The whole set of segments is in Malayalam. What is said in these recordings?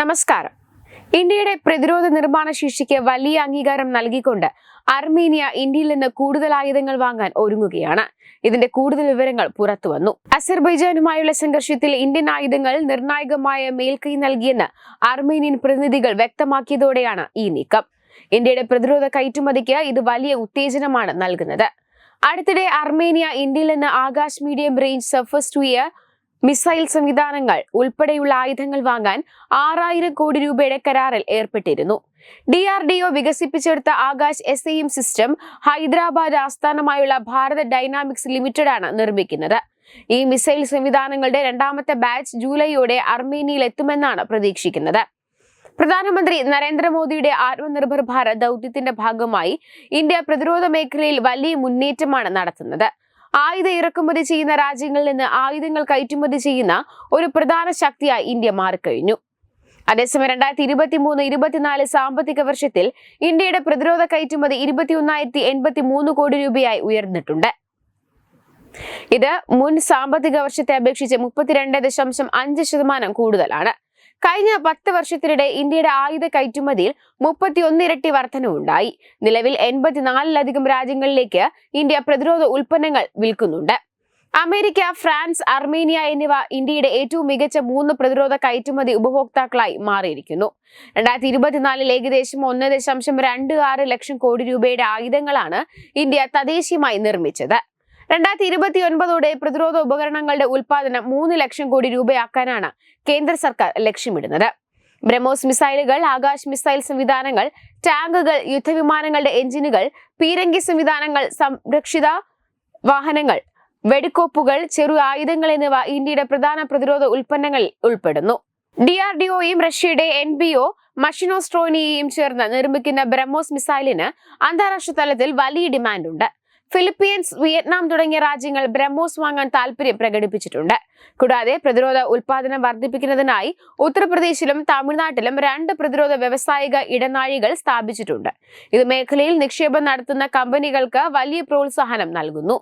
നമസ്കാരം. ഇന്ത്യയുടെ പ്രതിരോധ നിർമ്മാണ ശേഷിക്ക് വലിയ അംഗീകാരം നൽകിക്കൊണ്ട് അർമീനിയ ഇന്ത്യയിൽ നിന്ന് കൂടുതൽ ആയുധങ്ങൾ വാങ്ങാൻ ഒരുങ്ങുകയാണ്. ഇതിന്റെ കൂടുതൽ വിവരങ്ങൾ പുറത്തു വന്നു. അസർബൈജാനുമായുള്ള സംഘർഷത്തിൽ ഇന്ത്യൻ ആയുധങ്ങൾ നിർണായകമായ മേൽക്കൈ നൽകിയെന്ന് അർമീനിയൻ പ്രതിനിധികൾ വ്യക്തമാക്കിയതോടെയാണ് ഈ നീക്കം. ഇന്ത്യയുടെ പ്രതിരോധ കയറ്റുമതിക്ക് ഇത് വലിയ ഉത്തേജനമാണ് നൽകുന്നത്. അടുത്തിടെ അർമേനിയ ഇന്ത്യയിൽ നിന്ന് Akash medium range surface to air missile സംവിധാനങ്ങൾ ഉൾപ്പെടെയുള്ള ആയുധങ്ങൾ വാങ്ങാൻ ആറായിരം കോടി രൂപയുടെ കരാറിൽ ഏർപ്പെട്ടിരുന്നു. ഡി ആർ ഡി ഒ വികസിപ്പിച്ചെടുത്ത Akash S M system Hyderabad ആസ്ഥാനമായുള്ള ഭാരത് ഡൈനാമിക്സ് ലിമിറ്റഡ് ആണ് നിർമ്മിക്കുന്നത്. ഈ മിസൈൽ സംവിധാനങ്ങളുടെ രണ്ടാമത്തെ ബാച്ച് ജൂലൈയോടെ അർമേനിയയിൽ എത്തുമെന്നാണ് പ്രതീക്ഷിക്കുന്നത്. പ്രധാനമന്ത്രി നരേന്ദ്രമോദിയുടെ ആത്മനിർഭർ ഭാരത് ദൗത്യത്തിന്റെ ഭാഗമായി ഇന്ത്യ പ്രതിരോധ മേഖലയിൽ വലിയ മുന്നേറ്റമാണ് നടത്തുന്നത്. ആയുധ ഇറക്കുമതി ചെയ്യുന്ന രാജ്യങ്ങളിൽ നിന്ന് ആയുധങ്ങൾ കയറ്റുമതി ചെയ്യുന്ന ഒരു പ്രധാന ശക്തിയായി ഇന്ത്യ മാറിക്കഴിഞ്ഞു. അതേസമയം രണ്ടായിരത്തി ഇരുപത്തി മൂന്ന് ഇരുപത്തിനാല് സാമ്പത്തിക വർഷത്തിൽ ഇന്ത്യയുടെ പ്രതിരോധ കയറ്റുമതി ഇരുപത്തിയൊന്നായിരത്തി എൺപത്തി മൂന്ന് കോടി രൂപയായി ഉയർന്നിട്ടുണ്ട്. ഇത് മുൻ സാമ്പത്തിക വർഷത്തെ അപേക്ഷിച്ച് മുപ്പത്തിരണ്ട് ദശാംശം അഞ്ച് ശതമാനം കൂടുതലാണ്. കഴിഞ്ഞ പത്ത് വർഷത്തിനിടെ ഇന്ത്യയുടെ ആയുധ കയറ്റുമതിയിൽ മുപ്പത്തിയൊന്ന് ഇരട്ടി വർധനവുണ്ടായി. നിലവിൽ എൺപത്തിനാലിലധികം രാജ്യങ്ങളിലേക്ക് ഇന്ത്യ പ്രതിരോധ ഉൽപ്പന്നങ്ങൾ വിൽക്കുന്നുണ്ട്. അമേരിക്ക ഫ്രാൻസ് അർമേനിയ എന്നിവ ഇന്ത്യയുടെ ഏറ്റവും മികച്ച മൂന്ന് പ്രതിരോധ കയറ്റുമതി ഉപഭോക്താക്കളായി മാറിയിരിക്കുന്നു. രണ്ടായിരത്തി ഇരുപത്തിനാലിൽ ഏകദേശം ഒന്ന് ദശാംശം രണ്ട് ആറ് ലക്ഷം കോടി രൂപയുടെ ആയുധങ്ങളാണ് ഇന്ത്യ തദ്ദേശീയമായി നിർമ്മിച്ചത്. രണ്ടായിരത്തി ഇരുപത്തി ഒൻപതോടെ പ്രതിരോധ ഉപകരണങ്ങളുടെ ഉൽപാദനം മൂന്ന് ലക്ഷം കോടി രൂപയാക്കാനാണ് കേന്ദ്ര സർക്കാർ ലക്ഷ്യമിടുന്നത്. ബ്രഹ്മോസ് മിസൈലുകൾ ആകാശ് മിസൈൽ സംവിധാനങ്ങൾ ടാങ്കുകൾ യുദ്ധവിമാനങ്ങളുടെ എഞ്ചിനുകൾ പീരങ്കി സംവിധാനങ്ങൾ സംരക്ഷിത വാഹനങ്ങൾ വെടിക്കോപ്പുകൾ ചെറു ആയുധങ്ങൾ എന്നിവ ഇന്ത്യയുടെ പ്രധാന പ്രതിരോധ ഉൽപ്പന്നങ്ങളിൽ ഉൾപ്പെടുന്നു. ഡി ആർ ഡി ഒയും റഷ്യയുടെ എൻ ബി ഒ മഷിനോസ്ട്രോനിയയും ചേർന്ന് നിർമ്മിക്കുന്ന ബ്രഹ്മോസ് മിസൈലിന് അന്താരാഷ്ട്ര തലത്തിൽ വലിയ ഡിമാൻഡുണ്ട്. ഫിലിപ്പീൻസ് വിയറ്റ്നാം തുടങ്ങിയ രാജ്യങ്ങൾ ബ്രഹ്മോസ് വാങ്ങാൻ താല്പര്യം പ്രകടിപ്പിച്ചിട്ടുണ്ട്. കൂടാതെ പ്രതിരോധ ഉൽപാദനം വർദ്ധിപ്പിക്കുന്നതിനായി ഉത്തർപ്രദേശിലും തമിഴ്നാട്ടിലും രണ്ട് പ്രതിരോധ വ്യവസായിക ഇടനാഴികൾ സ്ഥാപിച്ചിട്ടുണ്ട്. ഇത് മേഖലയിൽ നിക്ഷേപം നടത്തുന്ന കമ്പനികൾക്ക് വലിയ പ്രോത്സാഹനം നൽകുന്നു.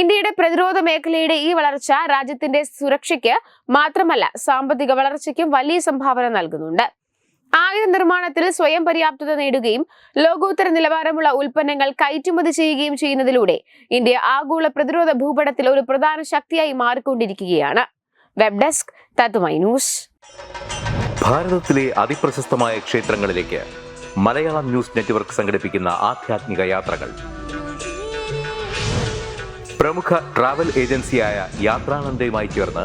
ഇന്ത്യയുടെ പ്രതിരോധ മേഖലയുടെ ഈ വളർച്ച രാജ്യത്തിന്റെ സുരക്ഷയ്ക്ക് മാത്രമല്ല സാമ്പത്തിക വളർച്ചയ്ക്കും വലിയ സംഭാവന നൽകുന്നുണ്ട്. ആയുധ നിർമ്മാണത്തിൽ സ്വയം പര്യാപ്തത നേടുകയും ലോകോത്തര നിലവാരമുള്ള ഉൽപ്പന്നങ്ങൾ കയറ്റുമതി ചെയ്യുകയും ചെയ്യുന്നതിലൂടെ ഇന്ത്യ ആഗോള പ്രതിരോധ ഭൂപടത്തിൽ ഒരു പ്രധാന ശക്തിയായി മാറിക്കൊണ്ടിരിക്കുകയാണ്. വെബ് ഡെസ്ക് തത്തുമൈ ന്യൂസ് ഭാരതത്തിലെ അതിപ്രശസ്തമായ ക്ഷേത്രങ്ങളിലേക്ക് മലയാളം ന്യൂസ് നെറ്റ്വർക്ക് സംഘടിപ്പിക്കുന്ന ആധ്യാത്മിക യാത്രകൾ. പ്രമുഖ ട്രാവൽ ഏജൻസിയായ യാത്രാനന്ദയുമായി ചേർന്ന്